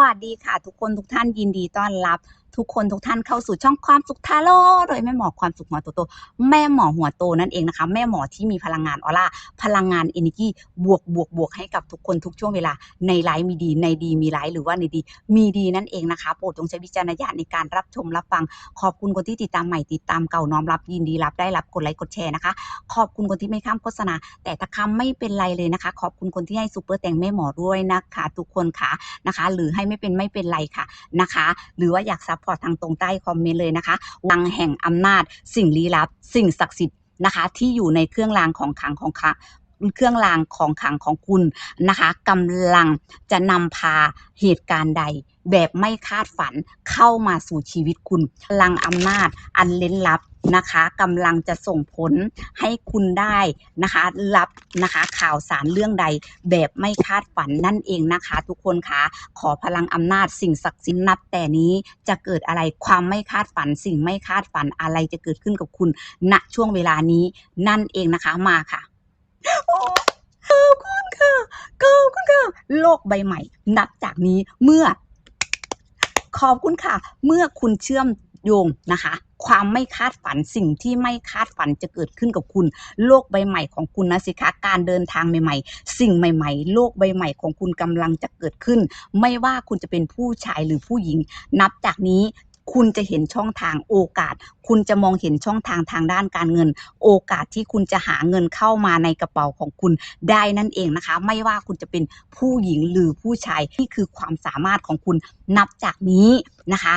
วัสดีค่ะทุกคนทุกท่านยินดีต้อนรับ ทุกคนทุกท่านเข้าสู่ช่องความสุขทาโร่โดยแม่หมอความสุขหัวโตโตแม่หมอหัวโตนั่นเองนะคะ แม่หมอที่มีพลังงานออร่าพลังงานเอเนจีบวกบวกบวกให้กับทุกคนทุกช่วงเวลาในไลฟ์มีดี ในดีมีไลฟ์หรือว่าในดี มีดีนั่นเองนะคะโปรดจงใช้วิจารณญาณในการรับชมรับฟัง ขอบคุณคนที่ติดตามใหม่ติดตามเก่าน้อมรับยินดีรับได้รับกดไลค์กดแชร์นะคะ ขอบคุณคนที่ไม่ข้ามโฆษณา แต่ถ้าข้ามไม่เป็นไรเลยนะคะ ขอบคุณคนที่ให้ซูเปอร์แต่งแม่หมอด้วยนะคะ ทุกคนค่ะนะคะ หรือให้ไม่เป็นไม่เป็นไรค่ะนะคะ หรือว่าอยากซัพพอร์ตทางตรงใต้คอมเมนต์เลยนะคะวังแห่งอำนาจ สิ่งลี้ลับ สิ่งศักดิ์สิทธิ์นะคะ ที่อยู่ในเครื่องรางของขลังของขังเครื่องรางของขลังของคุณนะคะกำลังจะนำพาเหตุการณ์ใด แบบไม่คาดฝันเข้ามาสู่ชีวิตคุณ พลังอำนาจอันเล้นลับนะคะกำลังจะส่งผลให้คุณได้นะคะ รับนะคะข่าวสารเรื่องใดแบบไม่คาดฝันนั่นเองนะคะ ทุกคนคะขอพลังอำนาจสิ่งศักดิ์สิทธิ์นับแต่นี้จะเกิดอะไรความไม่คาดฝัน สิ่งไม่คาดฝันอะไรจะเกิดขึ้นกับคุณณช่วงเวลานี้นั่นเองนะคะมาค่ะขอบคุณค่ะขอบคุณค่ะโลกใบใหม่ นับจากนี้เมื่อ ขอบคุณค่ะ เมื่อคุณเชื่อมโยงนะคะ ความไม่คาดฝันสิ่งที่ไม่คาดฝันจะเกิดขึ้นกับคุณ โลกใบใหม่ของคุณนะสิคะการเดินทางใหม่ ๆ สิ่งใหม่ ๆ โลกใบใหม่ของคุณกำลังจะเกิดขึ้น ไม่ว่าคุณจะเป็นผู้ชายหรือผู้หญิง นับจากนี้ คุณจะเห็นช่องทางโอกาส คุณจะมองเห็นช่องทางทางด้านการเงิน โอกาสที่คุณจะหาเงินเข้ามาในกระเป๋าของคุณได้นั่นเองนะคะ ไม่ว่าคุณจะเป็นผู้หญิงหรือผู้ชายนี่คือความสามารถของคุณนับจากนี้นะคะ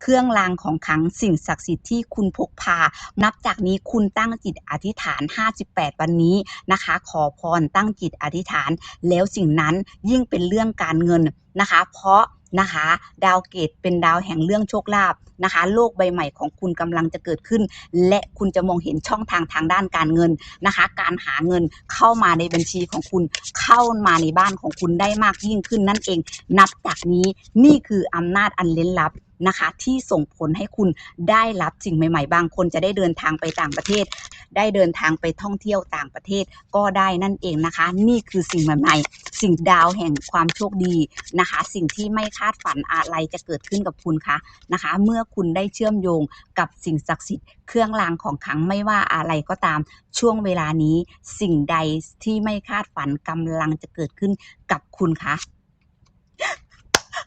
เครื่องรางของขลังสิ่งศักดิ์สิทธิ์ที่คุณพกพา นับจากนี้คุณตั้งจิตอธิษฐาน 58 วันนี้นะคะ ขอพรตั้งจิตอธิษฐาน แล้วสิ่งนั้นยิ่งเป็นเรื่องการเงินนะคะ เพราะ นะคะ ดาวเกตเป็นดาวแห่งเรื่องโชคลาภนะคะ โลกใบใหม่ของคุณกำลังจะเกิดขึ้น และคุณจะมองเห็นช่องทางทางด้านการเงินนะคะ การหาเงินเข้ามาในบัญชีของคุณ เข้ามาในบ้านของคุณได้มากยิ่งขึ้นนั่นเอง นับจากนี้นี่คืออำนาจอันเล้นลับนะคะที่ส่งผลให้คุณได้รับสิ่งใหม่ ๆ บางคนจะได้เดินทางไปต่างประเทศ ได้เดินทางไปท่องเที่ยวต่างประเทศก็ได้นั่นเองนะคะ นี่คือสิ่งใหม่ๆ สิ่งดาวแห่งความโชคดีนะคะ สิ่งที่ไม่คาดฝันอะไรจะเกิดขึ้นกับคุณคะนะคะ เมื่อคุณได้เชื่อมโยงกับสิ่งศักดิ์สิทธิ์เครื่องรางของขลังไม่ว่าอะไรก็ตามช่วงเวลานี้สิ่งใดที่ไม่คาดฝันกำลังจะเกิดขึ้นกับคุณคะ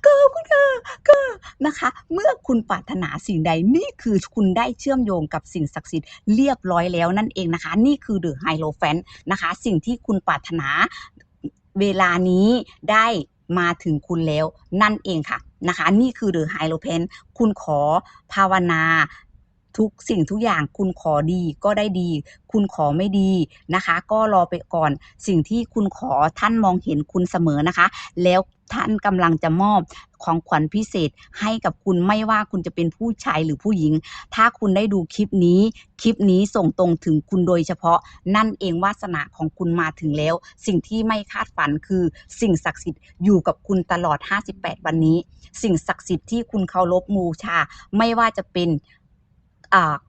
ก็คุณค่ะก็นะคะ เมื่อคุณปรารถนาสิ่งใดนี่คือคุณได้เชื่อมโยงกับสิ่งศักดิ์สิทธิ์เรียบร้อยแล้วนั่นเองนะคะ นี่คือเดอะไฮโลแฟนนะคะ สิ่งที่คุณปรารถนาเวลานี้ได้มาถึงคุณแล้วนั่นเองค่ะนะคะ นี่คือเดอะไฮโลแฟนคุณขอภาวนา ทุกสิ่งทุกอย่างคุณขอดีก็ได้ดี คุณขอไม่ดีนะคะ ก็รอไปก่อน สิ่งที่คุณขอท่านมองเห็นคุณเสมอนะคะ แล้วท่านกำลังจะมอบของขวัญพิเศษให้กับคุณไม่ว่าคุณจะเป็นผู้ชายหรือผู้หญิง ถ้าคุณได้ดูคลิปนี้ คลิปนี้ส่งตรงถึงคุณโดยเฉพาะ นั่นเองวาสนาของคุณมาถึงแล้ว สิ่งที่ไม่คาดฝันคือ สิ่งศักดิ์สิทธิ์อยู่กับคุณตลอด 58 วันนี้ สิ่งศักดิ์สิทธิ์ที่คุณเคารพบูชา ไม่ว่าจะเป็น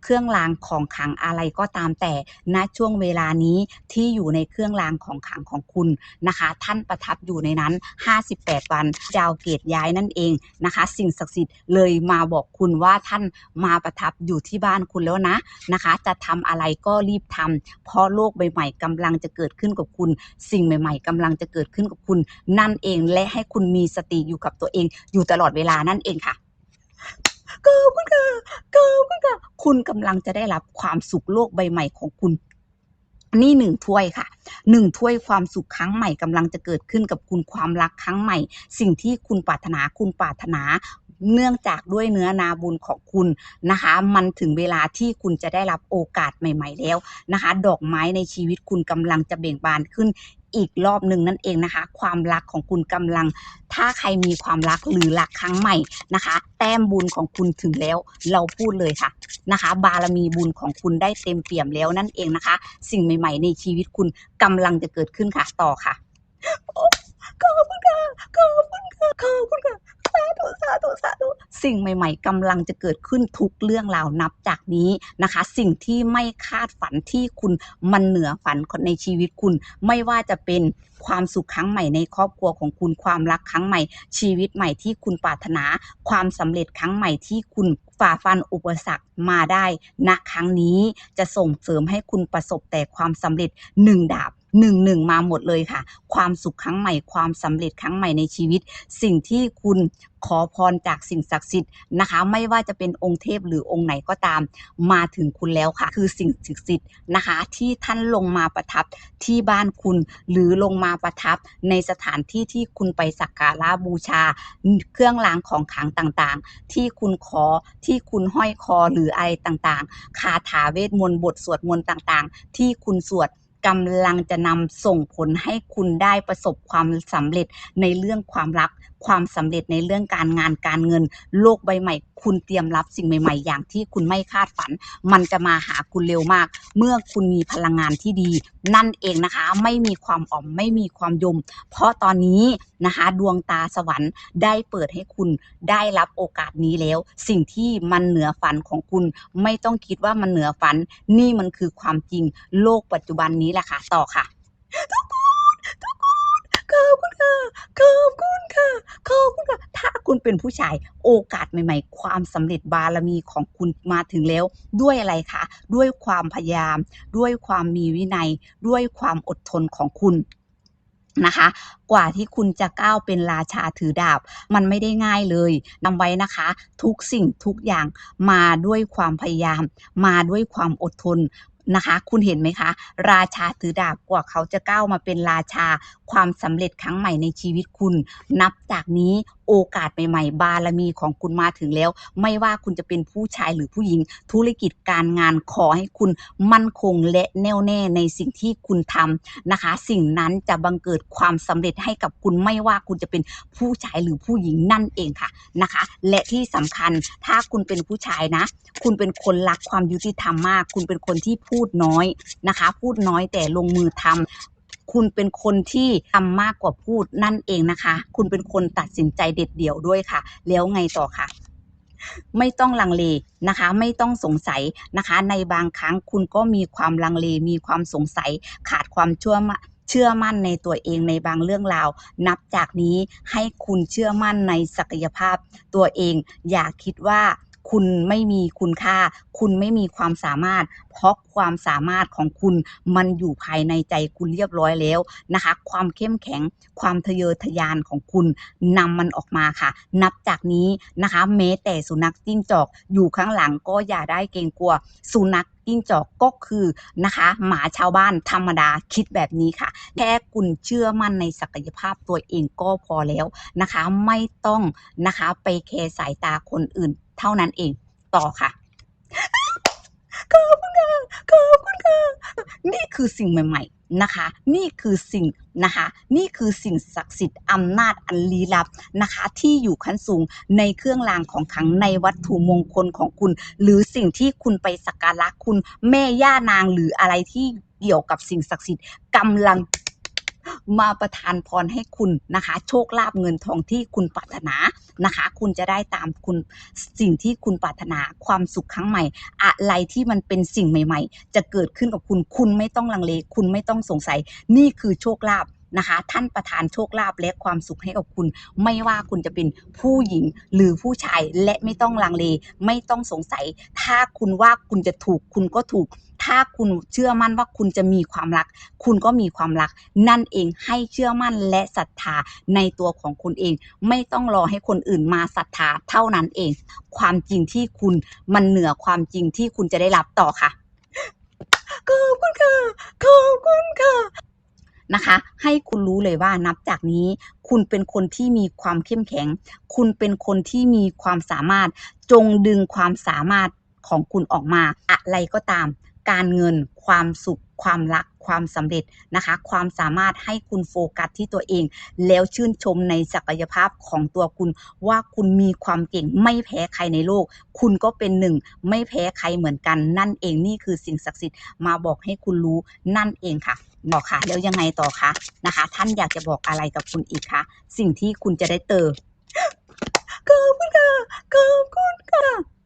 เครื่องรางของขังอะไรก็ตามแต่ณช่วงเวลานี้ที่อยู่ในเครื่องรางของขังของคุณนะคะ ท่านประทับอยู่ในนั้น 58 วันดาวเกตย้ายนั่นเองนะคะ สิ่งศักดิ์สิทธิ์เลยมาบอกคุณว่าท่านมาประทับอยู่ที่บ้านคุณแล้วนะนะคะ จะทำอะไรก็รีบทำเพราะโลกใหม่ๆกำลังจะเกิดขึ้นกับคุณ สิ่งใหม่ ๆกำลังจะเกิดขึ้นกับคุณ นั่นเองและให้คุณมีสติอยู่กับตัวเองอยู่ตลอดเวลานั่นเองค่ะ ขอบคุณค่ะขอบคุณค่ะ คุณกำลังจะได้รับความสุขโลกใบใหม่ของคุณ นี่หนึ่งถ้วยค่ะหนึ่งถ้วยความสุขครั้งใหม่กำลังจะเกิดขึ้นกับคุณความรักครั้งใหม่ สิ่งที่คุณปรารถนาคุณปรารถนาเนื่องจากด้วยเนื้อนาบุญของคุณนะคะ มันถึงเวลาที่คุณจะได้รับโอกาสใหม่ ๆ แล้วนะคะ ดอกไม้ในชีวิตคุณกำลังจะเบ่งบานขึ้น อีกรอบหนึ่งนั่นเองนะคะ ความรักของคุณกำลัง ถ้าใครมีความรักหรือรักครั้งใหม่นะคะ แต้มบุญของคุณถึงแล้ว เราพูดเลยค่ะนะคะ บารมีบุญของคุณได้เต็มเปี่ยมแล้วนั่นเองนะคะ สิ่งใหม่ ๆ ในชีวิตคุณกำลังจะเกิดขึ้นค่ะต่อค่ะโอ้ขอบคุณค่ะขอบคุณค่ะขอบคุณค่ะ สาธุสาธุสาธุสิ่งใหม่ ๆกำลังจะเกิดขึ้นทุกเรื่องราวนับจากนี้นะคะ สิ่งที่ไม่คาดฝันที่คุณมันเหนือฝันในชีวิตคุณ ไม่ว่าจะเป็นความสุขครั้งใหม่ในครอบครัวของคุณความรักครั้งใหม่ ชีวิตใหม่ที่คุณปรารถนา ความสำเร็จครั้งใหม่ที่คุณฝ่าฟันอุปสรรคมาได้ณครั้งนี้จะส่งเสริมให้คุณประสบแต่ความสำเร็จหนึ่งดาบ หนึ่งหนึ่งมาหมดเลยค่ะ ความสุขครั้งใหม่ความสำเร็จครั้งใหม่ในชีวิต สิ่งที่คุณขอพรจากสิ่งศักดิ์สิทธิ์นะคะ ไม่ว่าจะเป็นองค์เทพหรือองค์ไหนก็ตาม มาถึงคุณแล้วค่ะ คือสิ่งศักดิ์สิทธิ์นะคะ ที่ท่านลงมาประทับที่บ้านคุณ หรือลงมาประทับในสถานที่ที่คุณไปสักการะบูชา เครื่องรางของขลังต่างๆ ที่คุณขอที่คุณห้อยคอหรืออะไรต่างๆ คาถาเวทมนต์บทสวดมนต์ต่างๆ ที่คุณสวด กำลังจะนำส่งผลให้คุณได้ประสบความสำเร็จในเรื่องความรัก ความสำเร็จในเรื่องการงานการเงิน โลกใบใหม่ คุณเตรียมรับสิ่งใหม่ ๆ อย่างที่คุณไม่คาดฝัน มันจะมาหาคุณเร็วมาก เมื่อคุณมีพลังงานที่ดี นั่นเองนะคะ ไม่มีความอ่อมไม่มีความยม เพราะตอนนี้นะคะ ดวงตาสวรรค์ได้เปิดให้คุณได้รับโอกาสนี้แล้ว สิ่งที่มันเหนือฝันของคุณไม่ต้องคิดว่ามันเหนือฝัน นี่มันคือความจริง โลกปัจจุบันนี้แหละค่ะ ต่อค่ะทุกคน ขอบคุณค่ะขอบคุณค่ะขอบคุณค่ะ ถ้าคุณเป็นผู้ชายโอกาสใหม่ ๆ ความสำเร็จบารมีของคุณมาถึงแล้ว ด้วยอะไรคะด้วยความพยายาม ด้วยความมีวินัย ด้วยความอดทนของคุณนะคะ กว่าที่คุณจะก้าวเป็นราชาถือดาบ มันไม่ได้ง่ายเลยนำไว้นะคะ ทุกสิ่งทุกอย่างมาด้วยความพยายาม มาด้วยความอดทน นะคะ คุณเห็นไหมคะ ราชาถือดาบกว่าเขาจะก้าวมาเป็นราชาความสำเร็จครั้งใหม่ในชีวิตคุณ นับจากนี้โอกาสใหม่ๆ บารมีของคุณมาถึงแล้ว ไม่ว่าคุณจะเป็นผู้ชายหรือผู้หญิง ธุรกิจการงานขอให้คุณมั่นคงและแน่วแน่ในสิ่งที่คุณทำนะคะ สิ่งนั้นจะบังเกิดความสำเร็จให้กับคุณไม่ว่าคุณจะเป็นผู้ชายหรือผู้หญิงนั่นเองค่ะนะคะ และที่สำคัญถ้าคุณเป็นผู้ชายนะ คุณเป็นคนรักความยุติธรรมมาก คุณเป็นคนที่พูดน้อยนะคะ พูดน้อยแต่ลงมือทำคุณเป็นคนที่ทำมากกว่าพูดนั่นเองนะคะ คุณเป็นคนตัดสินใจเด็ดเดี่ยวด้วยค่ะ แล้วไงต่อคะไม่ต้องลังเลนะคะ ไม่ต้องสงสัยนะคะ ในบางครั้งคุณก็มีความลังเล มีความสงสัย ขาดความเชื่อมเชื่อมั่นในตัวเองในบางเรื่องราว นับจากนี้ให้คุณเชื่อมั่นในศักยภาพตัวเอง อย่าคิดว่า คุณไม่มีคุณค่า คุณไม่มีความสามารถ เพราะความสามารถของคุณมันอยู่ภายในใจคุณเรียบร้อยแล้วนะคะ ความเข้มแข็ง ความทะเยอทะยานของคุณนำมันออกมาค่ะ นับจากนี้นะคะ แม้แต่สุนัขจิ้งจอกอยู่ข้างหลังก็อย่าได้เกรงกลัว สุนัขจิ้งจอกก็คือนะคะ หมาชาวบ้านธรรมดาคิดแบบนี้ค่ะ แค่คุณเชื่อมั่นในศักยภาพตัวเองก็พอแล้วนะคะ ไม่ต้องนะคะไปแคร์สายตาคนอื่น เท่านั้นเองต่อค่ะขอบคุณค่ะขอบคุณค่ะนี่คือสิ่งใหม่ ๆนะคะ นี่คือสิ่งนะคะ นี่คือสิ่งศักดิ์สิทธิ์อำนาจอันลี้ลับนะคะ ที่อยู่ขั้นสูงในเครื่องรางของขังในวัตถุมงคลของคุณ หรือสิ่งที่คุณไปสักการะคุณแม่ย่านางหรืออะไรที่เกี่ยวกับสิ่งศักดิ์สิทธิ์กำลัง มาประทานพรให้คุณนะคะ โชคลาภเงินทองที่คุณปรารถนานะคะ คุณจะได้ตามคุณสิ่งที่คุณปรารถนาความสุขครั้งใหม่ อะไรที่มันเป็นสิ่งใหม่ ๆ จะเกิดขึ้นกับคุณคุณไม่ต้องลังเล คุณไม่ต้องสงสัย นี่คือโชคลาภนะคะท่านประทานโชคลาภและความสุขให้กับคุณ ไม่ว่าคุณจะเป็นผู้หญิงหรือผู้ชายและไม่ต้องลังเล ไม่ต้องสงสัย ถ้าคุณว่าคุณจะถูกคุณก็ถูก ถ้าคุณเชื่อมั่นว่าคุณจะมีความรัก คุณก็มีความรัก นั่นเองให้เชื่อมั่นและศรัทธาในตัวของคุณเอง ไม่ต้องรอให้คนอื่นมาศรัทธาเท่านั้นเอง ความจริงที่คุณมันเหนือความจริงที่คุณจะได้รับต่อค่ะขอบคุณค่ะขอบคุณค่ะนะคะ ให้คุณรู้เลยว่านับจากนี้ คุณเป็นคนที่มีความเข้มแข็ง คุณเป็นคนที่มีความสามารถ จงดึงความสามารถของคุณออกมา อะไรก็ตาม การเงิน ความสุข ความรัก ความสำเร็จนะคะ ความสามารถให้คุณโฟกัสที่ตัวเอง แล้วชื่นชมในศักยภาพของตัวคุณ ว่าคุณมีความเก่งไม่แพ้ใครในโลก คุณก็เป็นหนึ่ง ไม่แพ้ใครเหมือนกัน นั่นเองนี่คือสิ่งศักดิ์สิทธิ์มาบอกให้คุณรู้นั่นเองค่ะบอกค่ะแล้วยังไงต่อคะนะคะ ท่านอยากจะบอกอะไรกับคุณอีกคะสิ่งที่คุณจะได้เติมขอบคุณค่ะขอบคุณค่ะ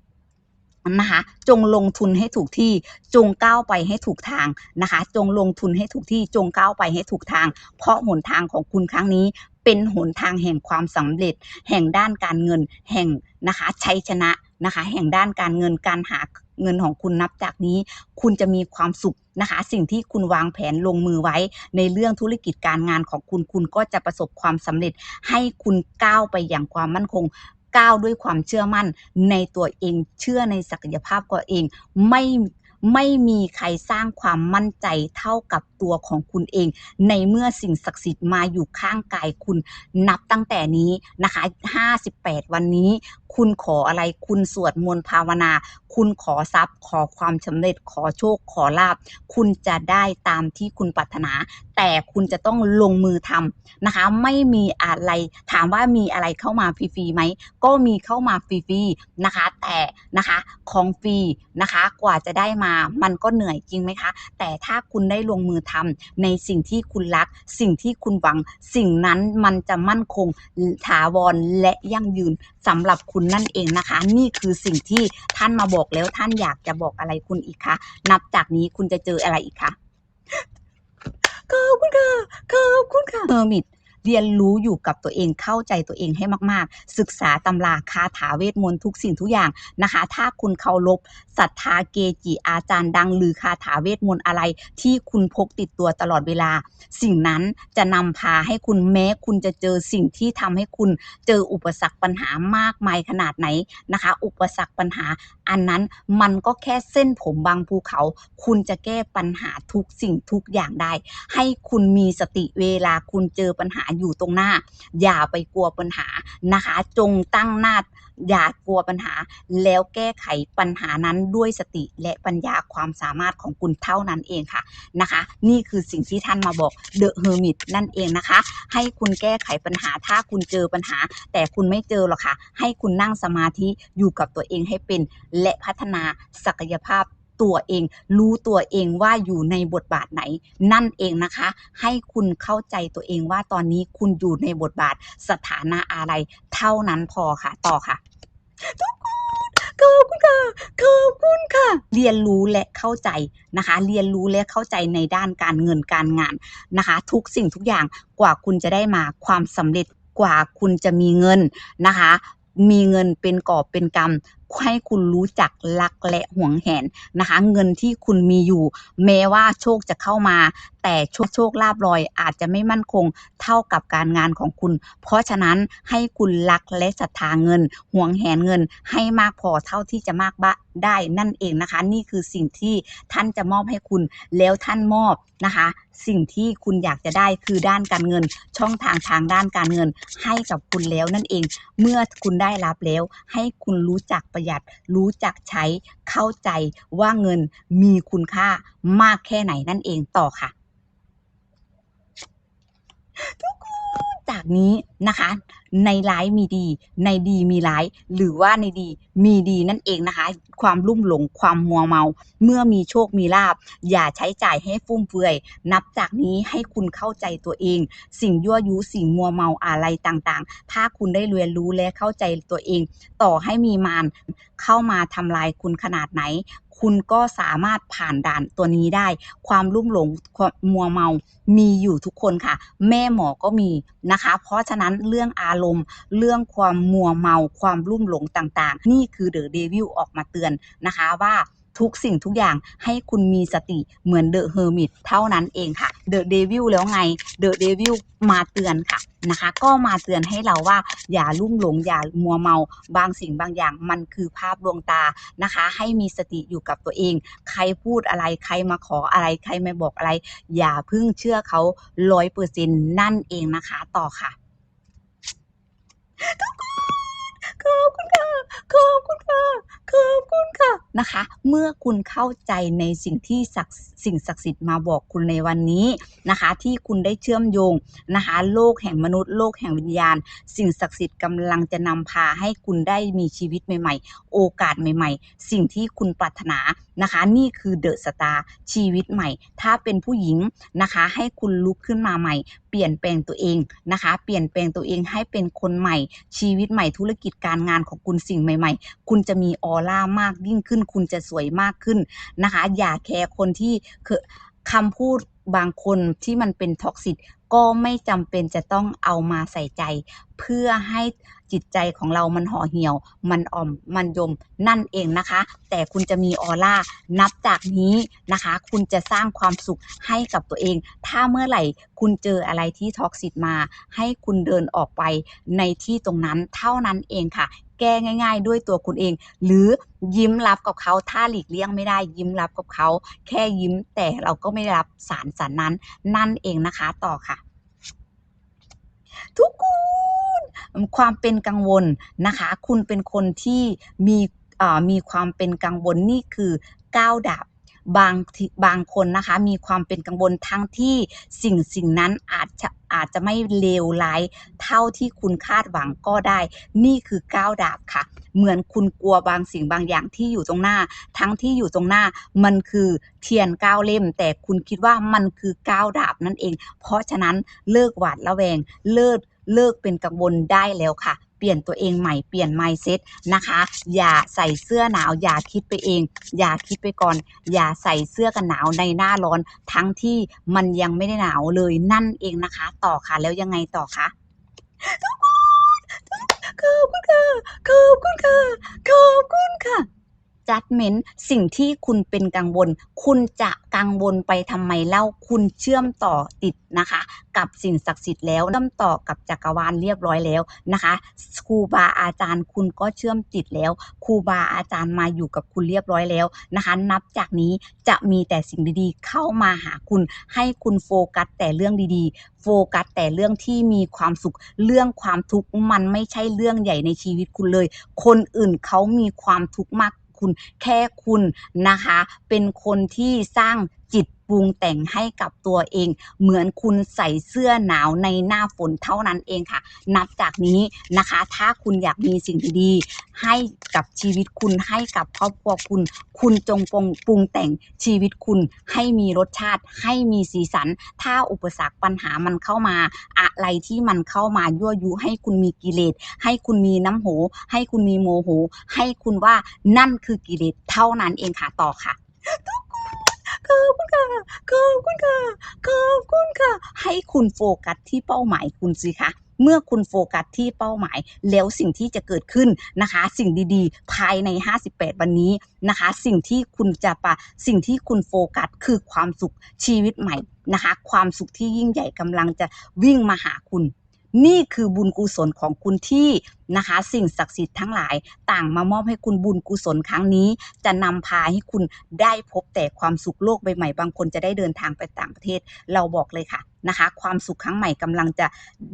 นะคะจงลงทุนให้ถูกที่จงก้าวไปให้ถูกทางนะคะ จงลงทุนให้ถูกที่จงก้าวไปให้ถูกทาง เพราะหนทางของคุณครั้งนี้เป็นหนทางแห่งความสำเร็จ แห่งด้านการเงิน แห่งนะคะชัยชนะนะคะ แห่งด้านการเงินการหาเงินของคุณนับจากนี้ คุณจะมีความสุขนะคะ สิ่งที่คุณวางแผนลงมือไว้ ในเรื่องธุรกิจการงานของคุณคุณก็จะประสบความสำเร็จ ให้คุณก้าวไปอย่างความมั่นคง ก้าวด้วยความเชื่อมั่นในตัวเองเชื่อในศักยภาพตัวเอง ไม่ไม่มีใครสร้างความมั่นใจเท่ากับ ตัวของคุณเอง ในเมื่อสิ่งศักดิ์สิทธิ์มาอยู่ข้างกายคุณนับตั้งแต่นี้นะคะ 58 วันนี้ คุณขออะไรคุณสวดมนต์ภาวนา คุณขอทรัพย์ ขอความสำเร็จขอโชคขอลาบ คุณจะได้ตามที่คุณปรารถนา แต่คุณจะต้องลงมือทำนะคะ ไม่มีอะไรถามว่ามีอะไรเข้ามาฟรีๆไหมก็มีเข้ามาฟรีๆนะคะ แต่นะคะของฟรีนะคะ กว่าจะได้มามันก็เหนื่อยจริงไหมคะ แต่ถ้าคุณได้ลงมือทำในสิ่งที่คุณรัก สิ่งที่คุณหวัง สิ่งนั้นมันจะมั่นคงถาวรและยั่งยืนสำหรับคุณนั่นเองนะคะ นี่คือสิ่งที่ท่านมาบอกแล้วท่านอยากจะบอกอะไรคุณอีกคะนับจากนี้คุณจะเจออะไรอีกคะขอบคุณค่ะขอบคุณค่ะเฮอร์มิต เรียนรู้อยู่กับตัวเองเข้าใจตัวเองให้มากๆ ศึกษาตำราคาถาเวทมนต์ทุกสิ่งทุกอย่างนะคะ ถ้าคุณเคารพศรัทธาเกจิอาจารย์ดัง หรือคาถาเวทมนต์อะไร ที่คุณพกติดตัวตลอดเวลา สิ่งนั้นจะนำพาให้คุณแม้คุณจะเจอสิ่งที่ทำให้คุณเจออุปสรรคปัญหามากมายขนาดไหนนะคะ อุปสรรคปัญหา อันนั้นมันก็แค่เส้นผมบางภูเขา คุณจะแก้ปัญหาทุกสิ่งทุกอย่างได้ ให้คุณมีสติเวลาคุณเจอปัญหาอยู่ตรงหน้า อย่าไปกลัวปัญหานะคะ จงตั้งหน้าอย่ากลัวปัญหา แล้วแก้ไขปัญหานั้นด้วยสติและปัญญาความสามารถของคุณเท่านั้นเองค่ะนะคะ นี่คือสิ่งที่ท่านมาบอก The Hermit นั่นเองนะคะ ให้คุณแก้ไขปัญหาถ้าคุณเจอปัญหา แต่คุณไม่เจอหรอกค่ะ ให้คุณนั่งสมาธิอยู่กับตัวเองให้เป็น และพัฒนาศักยภาพ ตัวเอง รู้ตัวเองว่าอยู่ในบทบาทไหน นั่นเองนะคะ ให้คุณเข้าใจตัวเองว่าตอนนี้คุณอยู่ในบทบาทสถานะอะไร เท่านั้นพอค่ะ ต่อค่ะทุกคนขอบคุณค่ะขอบคุณค่ะ เรียนรู้และเข้าใจนะคะ เรียนรู้และเข้าใจในด้านการเงินการงานนะคะ ทุกสิ่งทุกอย่างกว่าคุณจะได้มาความสำเร็จกว่าคุณจะมีเงินนะคะ มีเงินเป็นกอบเป็นกำ ให้คุณรู้จักรักและห่วงแหนนะคะ เงินที่คุณมีอยู่ แม้ว่าโชคจะเข้ามา แต่โชคโชคลาบลอยอาจจะไม่มั่นคงเท่ากับการงานของคุณ เพราะฉะนั้นให้คุณรักและศรัทธาเงินห่วงแหนเงินให้มากพอเท่าที่จะมากบะได้นั่นเองนะคะ นี่คือสิ่งที่ท่านจะมอบให้คุณแล้วท่านมอบนะคะ สิ่งที่คุณอยากจะได้คือด้านการเงิน ช่องทางทางด้านการเงิน ให้กับคุณแล้วนั่นเอง เมื่อคุณได้รับแล้ว ให้คุณรู้จักประหยัด รู้จักใช้เข้าใจว่าเงินมีคุณค่ามากแค่ไหนนั่นเองต่อค่ะ ทุกคนจากนี้นะคะ ในร้ายมีดี ในดีมีร้าย หรือว่าในดีมีดีนั่นเองนะคะ ความลุ่มหลงความมัวเมา เมื่อมีโชคมีลาบ อย่าใช้จ่ายให้ฟุ่มเฟือย นับจากนี้ให้คุณเข้าใจตัวเอง สิ่งยั่วยุสิ่งมัวเมาอะไรต่างๆ ถ้าคุณได้เรียนรู้และเข้าใจตัวเอง ต่อให้มีมารเข้ามาทำลายคุณขนาดไหน คุณก็สามารถผ่านด่านตัวนี้ได้ ความลุ่มหลงความมัวเมามีอยู่ทุกคนค่ะ แม่หมอก็มีนะคะ เพราะฉะนั้นเรื่องอารมณ์ เรื่องความมัวเมาความลุ่มหลงต่างๆ นี่คือเดอะเดวิลออกมาเตือนนะคะว่า ทุกสิ่งทุกอย่างให้คุณมีสติเหมือนเดอะเฮอร์มิตเท่านั้นเองค่ะเดอะเดวิลแล้วไงเดอะเดวิลมาเตือนค่ะนะคะ ก็มาเตือนให้เราว่าอย่าลุ่มหลงอย่ามัวเมาบางสิ่งบางอย่าง มันคือภาพลวงตานะคะ ให้มีสติอยู่กับตัวเอง ใครพูดอะไรใครมาขออะไรใครมาบอกอะไร อย่าพิ่งเชื่อเขาร้อยเปอร์เซ็นนั่นเองนะคะ ต่อค่ะทุกคนขอบคุณค่ะขอบคุณค่ะ ขอบคุณค่ะนะคะ เมื่อคุณเข้าใจในสิ่งที่ศักสิ่งศักดิ์สิทธิ์มาบอกคุณในวันนี้นะคะ ที่คุณได้เชื่อมโยงนะคะ โลกแห่งมนุษย์โลกแห่งวิญญาณ สิ่งศักดิ์สิทธิ์กำลังจะนำพาให้คุณได้มีชีวิตใหม่ ๆ โอกาสใหม่ ๆ สิ่งที่คุณปรารถนา นะคะ นี่คือเดอะสตาร์ชีวิตใหม่ ถ้าเป็นผู้หญิงนะคะ ให้คุณลุกขึ้นมาใหม่ เปลี่ยนแปลงตัวเองนะคะ เปลี่ยนแปลงตัวเองให้เป็นคนใหม่ ชีวิตใหม่ธุรกิจการงานของคุณสิ่งใหม่ ๆ คุณจะมีออร่ามากยิ่งขึ้น คุณจะสวยมากขึ้นนะคะ อย่าแคร์คนที่คือคำพูดบางคนที่มันเป็นท็อกซิต ก็ไม่จำเป็นจะต้องเอามาใส่ใจ เพื่อให้จิตใจของเรามันห่อเหี่ยว มันอ่อมมันยมนั่นเองนะคะ แต่คุณจะมีออร่านับจากนี้นะคะ คุณจะสร้างความสุขให้กับตัวเอง ถ้าเมื่อไหร่คุณเจออะไรที่ท็อกซิตมา ให้คุณเดินออกไปในที่ตรงนั้นเท่านั้นเองค่ะแก้ง่าย ๆ ด้วยตัวคุณเอง หรือยิ้มรับกับเขาถ้าหลีกเลี่ยงไม่ได้ยิ้มรับกับเขา แค่ยิ้มแต่เราก็ไม่รับสารสารนั้น นั่นเองนะคะต่อค่ะ ทุกคนความเป็นกังวลนะคะ คุณเป็นคนที่มีเอ่อมีความเป็นกังวลนี่คือก้าวดาบ บางทีบางคนนะคะมีความเป็นกังวลทั้งที่สิ่งสิ่งนั้นอาจจะอาจจะไม่เลวร้ายเท่าที่คุณคาดหวังก็ได้ นี่คือก้าวดาบค่ะ เหมือนคุณกลัวบางสิ่งบางอย่างที่อยู่ตรงหน้า ทั้งที่อยู่ตรงหน้ามันคือเทียนก้าวเล่ม แต่คุณคิดว่ามันคือก้าวดาบนั่นเอง เพราะฉะนั้นเลิกหวาดระแวงเลิกเลิกเป็นกังวลได้แล้วค่ะ ลี่ยนตัวเองใหม่เปลี่ยน mindset นะคะ อย่าใส่เสื้อหนาว อย่าคิดไปเอง อย่าคิดไปก่อน อย่าใส่เสื้อกันหนาวในหน้าร้อน ทั้งที่มันยังไม่ได้หนาวเลยนั่นเองนะคะ ต่อค่ะแล้วยังไงต่อคะทุกคนขอบคุณค่ะขอบคุณค่ะขอบคุณค่ะ จัดเมนสิ่งที่คุณเป็นกังวล คุณจะกังวลไปทำไมเล่า คุณเชื่อมต่อติดนะคะ กับสิ่งศักดิ์สิทธิ์แล้วเชื่อมต่อกับจักรวาลเรียบร้อยแล้วนะคะครูบาอาจารย์คุณก็เชื่อมติดแล้วครูบาอาจารย์มาอยู่กับคุณเรียบร้อยแล้วนะคะ นับจากนี้จะมีแต่สิ่งดีๆ เข้ามาหาคุณ ให้คุณโฟกัสแต่เรื่องดีๆ โฟกัสแต่เรื่องที่มีความสุข เรื่องความทุกข์มันไม่ใช่เรื่องใหญ่ในชีวิตคุณเลย คนอื่นเขามีความทุกข์มาก คุณแค่คุณนะคะ เป็นคนที่สร้างจิต ปรุงแต่งให้กับตัวเอง เหมือนคุณใส่เสื้อหนาวในหน้าฝนเท่านั้นเองค่ะ นับจากนี้นะคะ ถ้าคุณอยากมีสิ่งดีๆให้กับชีวิตคุณให้กับครอบครัวคุณ คุณจงปรุงปรุงแต่งชีวิตคุณให้มีรสชาติ ให้มีสีสัน ถ้าอุปสรรคปัญหามันเข้ามา อะไรที่มันเข้ามายั่วยุให้คุณมีกิเลส ให้คุณมีน้ำโห ให้คุณมีโมโห ให้คุณว่านั่นคือกิเลสเท่านั้นเองค่ะต่อค่ะ ขอบคุณค่ะ ขอบคุณค่ะ ขอบคุณค่ะ ให้คุณโฟกัสที่เป้าหมายคุณสิคะเมื่อคุณโฟกัสที่เป้าหมาย แล้วสิ่งที่จะเกิดขึ้นนะคะ สิ่งดีๆ ภายใน 58 วันนี้นะคะ สิ่งที่คุณจะปะสิ่งที่คุณโฟกัสคือความสุขชีวิตใหม่นะคะ ความสุขที่ยิ่งใหญ่กำลังจะวิ่งมาหาคุณ นี่คือบุญกุศลของคุณที่นะคะ สิ่งศักดิ์สิทธิ์ทั้งหลายต่างมามอบให้คุณบุญกุศลครั้งนี้ จะนำพาให้คุณได้พบแต่ความสุขโลกใบใหม่บางคนจะได้เดินทางไปต่างประเทศ เราบอกเลยค่ะนะคะ ความสุขครั้งใหม่กำลังจะ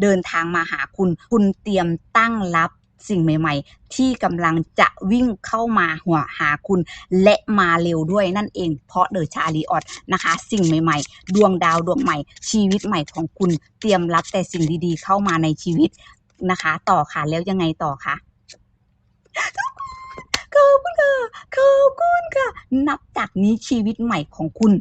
เดินทางมาหาคุณ คุณเตรียมตั้งรับ สิ่งใหม่ ๆ ที่กำลังจะวิ่งเข้ามาหัวหาคุณและมาเร็วด้วยนั่นเอง เพราะเดอะชาลีออดนะคะ สิ่งใหม่ ๆ ดวงดาวดวงใหม่ ชีวิตใหม่ของคุณเตรียมรับแต่สิ่งดีๆ เข้ามาในชีวิตนะคะ ต่อค่ะแล้วยังไงต่อคะขอบคุณค่ะขอบคุณค่ะ นับจากนี้ชีวิตใหม่ของคุณ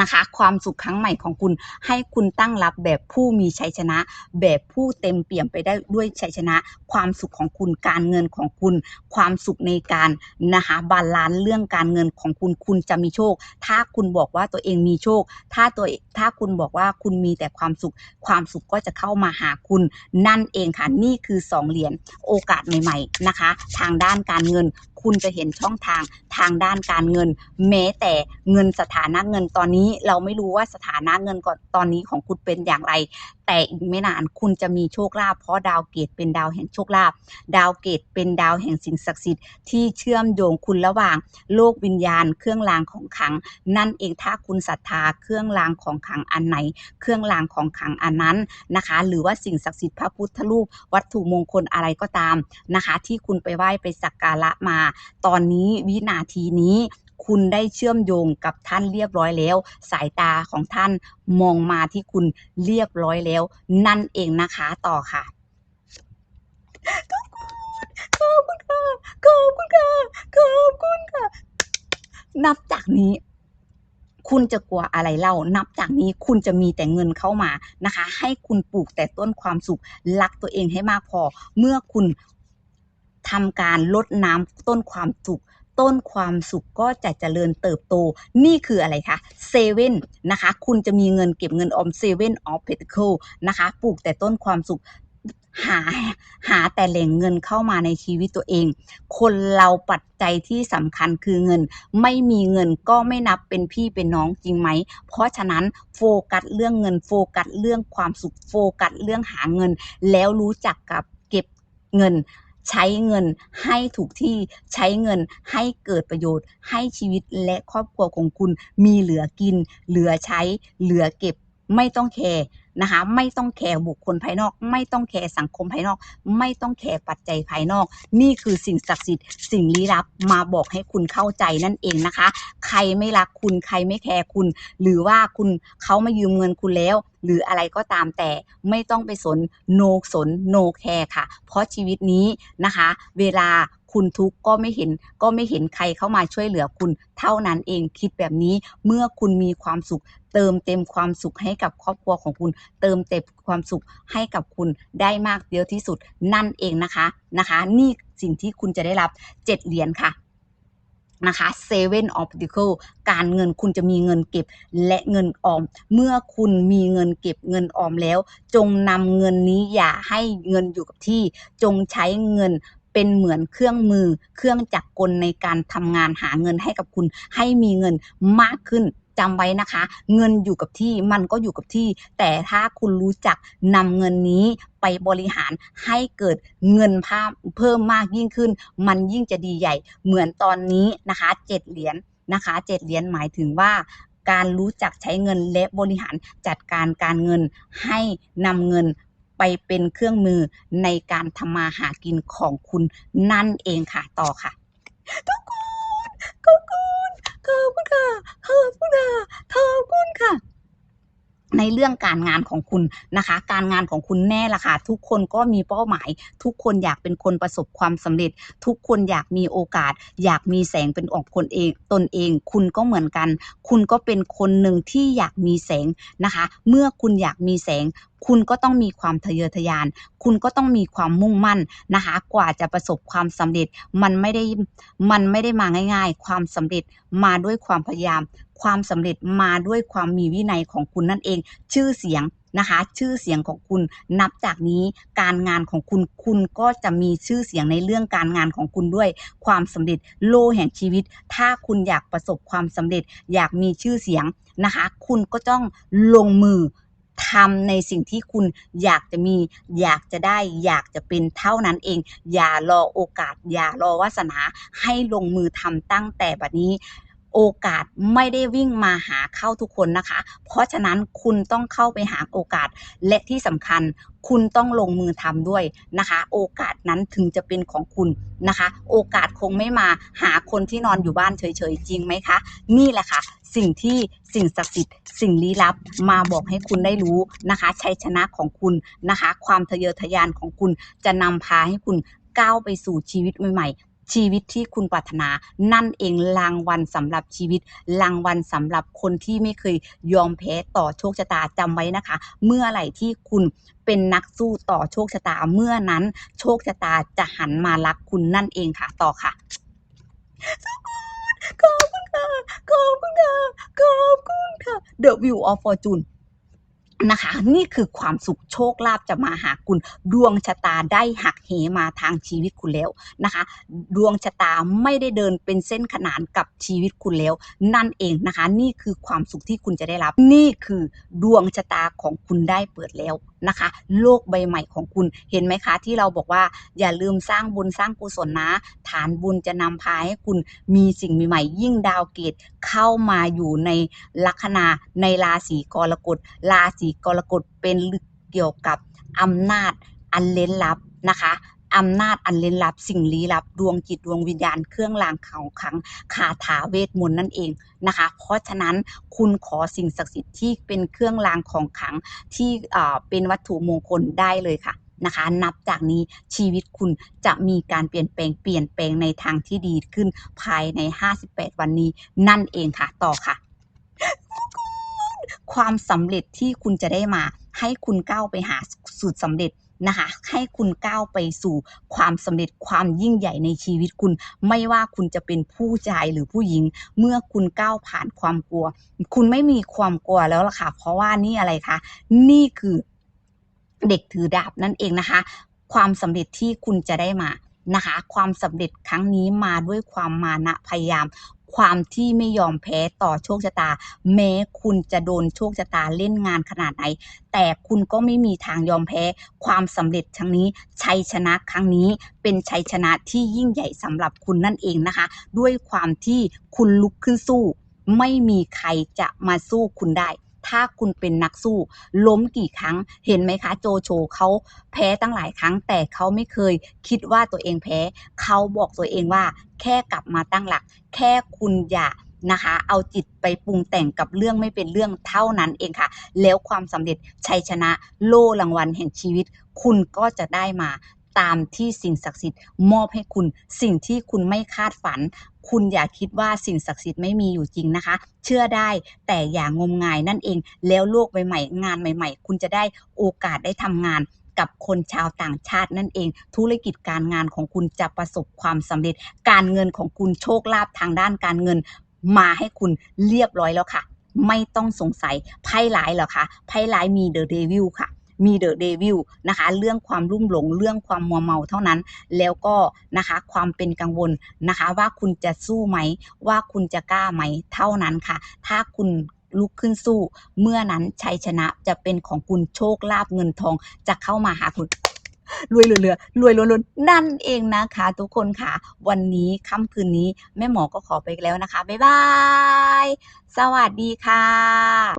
นะคะ ความสุขครั้งใหม่ของคุณ ให้คุณตั้งรับแบบผู้มีชัยชนะ แบบผู้เต็มเปี่ยมไปได้ด้วยชัยชนะ ความสุขของคุณการเงินของคุณ ความสุขในการนะคะบาลานซ์เรื่องการเงินของคุณคุณจะมีโชค ถ้าคุณบอกว่าตัวเองมีโชค ถ้าตัวถ้าคุณบอกว่าคุณมีแต่ความสุข ความสุขก็จะเข้ามาหาคุณ นั่นเองค่ะนี่คือสองเหรียญโอกาสใหม่ ๆนะคะ ทางด้านการเงิน คุณจะเห็นช่องทางทางด้านการเงิน แม้แต่เงินสถานะเงินตอนนี้เราไม่รู้ว่าสถานะเงินก่อนตอนนี้ของคุณเป็นอย่างไร แต่อีกไม่นานคุณจะมีโชคลาภเพราะดาวเกตเป็นดาวแห่งโชคลาภดาวเกตเป็นดาวแห่งสิ่งศักดิ์สิทธิ์ที่เชื่อมโยงคุณระหว่าง โลกวิญญาณ เครื่องรางของขัง นั่นเองถ้าคุณศรัทธาเครื่องรางของขังอันไหน เครื่องรางของขังอันนั้นนะคะ หรือว่าสิ่งศักดิ์สิทธิ์พระพุทธรูป วัตถุมงคลอะไรก็ตามนะคะ ที่คุณไปไหว้ไปสักการะมาตอนนี้วินาทีนี้คุณได้เชื่อมโยงกับท่านเรียบร้อยแล้ว สายตาของท่านมองมาที่คุณเรียบร้อยแล้ว นั่นเองนะคะต่อค่ะขอบคุณค่ะขอบคุณค่ะขอบคุณค่ะ นับจากนี้คุณจะกลัวอะไรเล่า นับจากนี้คุณจะมีแต่เงินเข้ามานะคะ ให้คุณปลูกแต่ต้นความสุข รักตัวเองให้มากพอ เมื่อคุณ ทำการลดน้ำต้นความสุข ต้นความสุขก็จะเจริญเติบโต นี่คืออะไรคะเซเว่นนะคะ คุณจะมีเงินเก็บเงินออมเซเว่นออฟเพติเคิลนะคะ ปลูกแต่ต้นความสุขหาหาแต่แหล่งเงินเข้ามาในชีวิตตัวเอง คนเราปัจจัยที่สำคัญคือเงิน ไม่มีเงินก็ไม่นับเป็นพี่เป็นน้องจริงไหม เพราะฉะนั้นโฟกัสเรื่องเงินโฟกัสเรื่องความสุขโฟกัสเรื่องหาเงิน แล้วรู้จักกับเก็บเงิน ใช้เงินให้ถูกที่ใช้เงินให้เกิดประโยชน์ ให้ชีวิตและครอบครัวของคุณมีเหลือกิน เหลือใช้ เหลือเก็บไม่ต้องแคร์ นะคะ ไม่ต้องแคร์บุคคลภายนอก ไม่ต้องแคร์สังคมภายนอก ไม่ต้องแคร์ปัจจัยภายนอก นี่คือสิ่งศักดิ์สิทธิ์สิ่งลี้ลับมาบอกให้คุณเข้าใจนั่นเองนะคะ ใครไม่รักคุณใครไม่แคร์คุณ หรือว่าคุณเขามายืมเงินคุณแล้ว หรืออะไรก็ตามแต่ไม่ต้องไปสนโนสนโนแคร์ค่ะ เพราะชีวิตนี้นะคะ เวลา คุณทุกข์ก็ไม่เห็นก็ไม่เห็นใครเข้ามาช่วยเหลือคุณเท่านั้นเองคิดแบบนี้เมื่อคุณมีความสุข เติมเต็มความสุขให้กับครอบครัวของคุณ เติมเต็มความสุขให้กับคุณได้มากเยอะที่สุดนั่นเองนะคะนะคะ นี่สิ่งที่คุณจะได้รับเจ็ดเหรียญค่ะนะคะ Seven of pentacle การเงินคุณจะมีเงินเก็บและเงินออม เมื่อคุณมีเงินเก็บเงินออมแล้ว จงนำเงินนี้อย่าให้เงินอยู่กับที่ จงใช้เงิน เป็นเหมือนเครื่องมือ เครื่องจักรกลในการทำงานหาเงินให้กับคุณ ให้มีเงินมากขึ้นจำไว้นะคะ เงินอยู่กับที่มันก็อยู่กับที่ แต่ถ้าคุณรู้จักนำเงินนี้ไปบริหารให้เกิดเงินภาพเพิ่มมากยิ่งขึ้น มันยิ่งจะดีใหญ่ เหมือนตอนนี้นะคะเจ็ดเหรียญนะคะเจ็ดเหรียญหมายถึงว่าการรู้จักใช้เงินและบริหารจัดการการเงินให้นำเงิน ไปเป็นเครื่องมือในการทำมาหากินของคุณนั่นเองค่ะต่อค่ะ ทุกคนขอบคุณขอบคุณค่ะขอบคุณค่ะขอบคุณค่ะ ในเรื่องการงานของคุณนะคะ การงานของคุณแน่ละค่ะทุกคนก็มีเป้าหมาย ทุกคนอยากเป็นคนประสบความสำเร็จ ทุกคนอยากมีโอกาส อยากมีแสงเป็นของคนเองตนเอง คุณก็เหมือนกัน คุณก็เป็นคนหนึ่งที่อยากมีแสงนะคะ เมื่อคุณอยากมีแสงคุณก็ต้องมีความทะเยอทะยาน คุณก็ต้องมีความมุ่งมั่นนะคะ กว่าจะประสบความสำเร็จ มันไม่ได้ มันไม่ได้มาง่าย ๆ ความสำเร็จมาด้วยความพยายาม ความสำเร็จมาด้วยความมีวินัยของคุณนั่นเอง ชื่อเสียงนะคะ ชื่อเสียงของคุณนับจากนี้การงานของคุณคุณก็จะมีชื่อเสียงในเรื่องการงานของคุณด้วย ความสำเร็จโลแห่งชีวิต ถ้าคุณอยากประสบความสำเร็จ อยากมีชื่อเสียงนะคะ คุณก็ต้องลงมือทำในสิ่งที่คุณอยากจะมี อยากจะได้ อยากจะเป็นเท่านั้นเอง อย่ารอโอกาส อย่ารอวาสนาให้ลงมือทำตั้งแต่บัดนี้ โอกาสไม่ได้วิ่งมาหาเข้าทุกคนนะคะ เพราะฉะนั้นคุณต้องเข้าไปหาโอกาสและที่สำคัญคุณต้องลงมือทำด้วยนะคะ โอกาสนั้นถึงจะเป็นของคุณนะคะ โอกาสคงไม่มาหาคนที่นอนอยู่บ้านเฉยๆจริงไหมคะ นี่แหละค่ะ สิ่งที่สิ่งศักดิ์สิทธิ์สิ่งลี้ลับมาบอกให้คุณได้รู้นะคะ ชัยชนะของคุณนะคะ ความทะเยอทะยานของคุณจะนำพาให้คุณก้าวไปสู่ชีวิตใหม่ ชีวิตที่คุณปรารถนา นั่นเองรางวัลสำหรับชีวิต รางวัลสำหรับคนที่ไม่เคยยอมแพ้ต่อโชคชะตาจำไว้นะคะ เมื่อไหร่ที่คุณเป็นนักสู้ต่อโชคชะตาเมื่อนั้น โชคชะตาจะหันมารักคุณนั่นเองค่ะ ต่อค่ะขอบคุณค่ะขอบคุณค่ะขอบคุณค่ะ The View of Fortune นะคะ นี่คือความสุขโชคลาภจะมาหาคุณ ดวงชะตาได้หักเหมาทางชีวิตคุณแล้วนะคะ ดวงชะตาไม่ได้เดินเป็นเส้นขนานกับชีวิตคุณแล้ว นั่นเองนะคะ นี่คือความสุขที่คุณจะได้รับ นี่คือดวงชะตาของคุณได้เปิดแล้วนะคะ โลกใบใหม่ของคุณเห็นไหมคะ ที่เราบอกว่าอย่าลืมสร้างบุญสร้างกุศลนะ ฐานบุญจะนำพาให้คุณมีสิ่งใหม่ๆยิ่งดาวเกตเข้ามาอยู่ในลัคนาในราศีกรกฎราศีกรกฎเป็นเกี่ยวกับอำนาจอันเล้นลับนะคะอำนาจอันเล้นลับสิ่งลี้ลับ ดวงจิตดวงวิญญาณเครื่องรางของขังคาถาเวทมนต์นั่นเองนะคะ เพราะฉะนั้นคุณขอสิ่งศักดิ์สิทธิ์ที่เป็นเครื่องรางของขังที่เป็นวัตถุมงคลได้เลยค่ะนะคะ นับจากนี้ชีวิตคุณจะมีการเปลี่ยนแปลงเปลี่ยนแปลงในทางที่ดีขึ้นภายใน 58 วันนี้นั่นเองค่ะ ต่อค่ะ ความสำเร็จที่คุณจะได้มา ให้คุณก้าวไปหาสูตรสำเร็จนะคะ ให้คุณก้าวไปสู่ความสำเร็จความยิ่งใหญ่ในชีวิตคุณ ไม่ว่าคุณจะเป็นผู้ชายหรือผู้หญิง เมื่อคุณก้าวผ่านความกลัว คุณไม่มีความกลัวแล้วล่ะค่ะ เพราะว่านี่อะไรคะ นี่คือเด็กถือดาบนั่นเองนะคะ ความสำเร็จที่คุณจะได้มานะคะ ความสำเร็จครั้งนี้มาด้วยความมานะพยายาม ความที่ไม่ยอมแพ้ต่อโชคชะตา แม้คุณจะโดนโชคชะตาเล่นงานขนาดไหน แต่คุณก็ไม่มีทางยอมแพ้ ความสำเร็จครั้งนี้ ชัยชนะครั้งนี้ เป็นชัยชนะที่ยิ่งใหญ่สำหรับคุณนั่นเองนะคะ ด้วยความที่คุณลุกขึ้นสู้ ไม่มีใครจะมาสู้คุณได้ ถ้าคุณเป็นนักสู้ ล้มกี่ครั้งเห็นไหมคะ โจโฉเขาแพ้ตั้งหลายครั้ง แต่เขาไม่เคยคิดว่าตัวเองแพ้เขาบอกตัวเองว่า แค่กลับมาตั้งหลัก แค่คุณอย่านะคะ เอาจิตไปปรุงแต่งกับเรื่องไม่เป็นเรื่องเท่านั้นเองค่ะ แล้วความสำเร็จชัยชนะโล่รางวัลแห่งชีวิต คุณก็จะได้มา ตามที่สิ่งศักดิ์สิทธิ์มอบให้คุณ สิ่งที่คุณไม่คาดฝัน คุณอย่าคิดว่าสิ่งศักดิ์สิทธิ์ไม่มีอยู่จริงนะคะ เชื่อได้แต่อย่างมงายนั่นเอง แล้วโลกใหม่ๆงานใหม่ ๆ คุณจะได้โอกาสได้ทำงานกับคนชาวต่างชาตินั่นเอง ธุรกิจการงานของคุณจะประสบความสำเร็จ การเงินของคุณโชคลาภทางด้านการเงิน มาให้คุณเรียบร้อยแล้วค่ะ ไม่ต้องสงสัยไพ่ร้ายหรอคะไพ่ร้ายมีเดอะเดวิลค่ะ มีเดอะเดวิลนะคะ เรื่องความรุ่มหลงเรื่องความมัวเมาเท่านั้น แล้วก็นะคะความเป็นกังวลนะคะ ว่าคุณจะสู้ไหม ว่าคุณจะกล้าไหมเท่านั้นค่ะ ถ้าคุณลุกขึ้นสู้ เมื่อนั้นชัยชนะจะเป็นของคุณโชคลาภเงินทอง จะเข้ามาหาคุณรวยเรือรวยล้นๆนั่นเองนะคะ ทุกคนค่ะ วันนี้ค่ำคืนนี้แม่หมอก็ขอไปแล้วนะคะ บ๊ายบาย สวัสดีค่ะ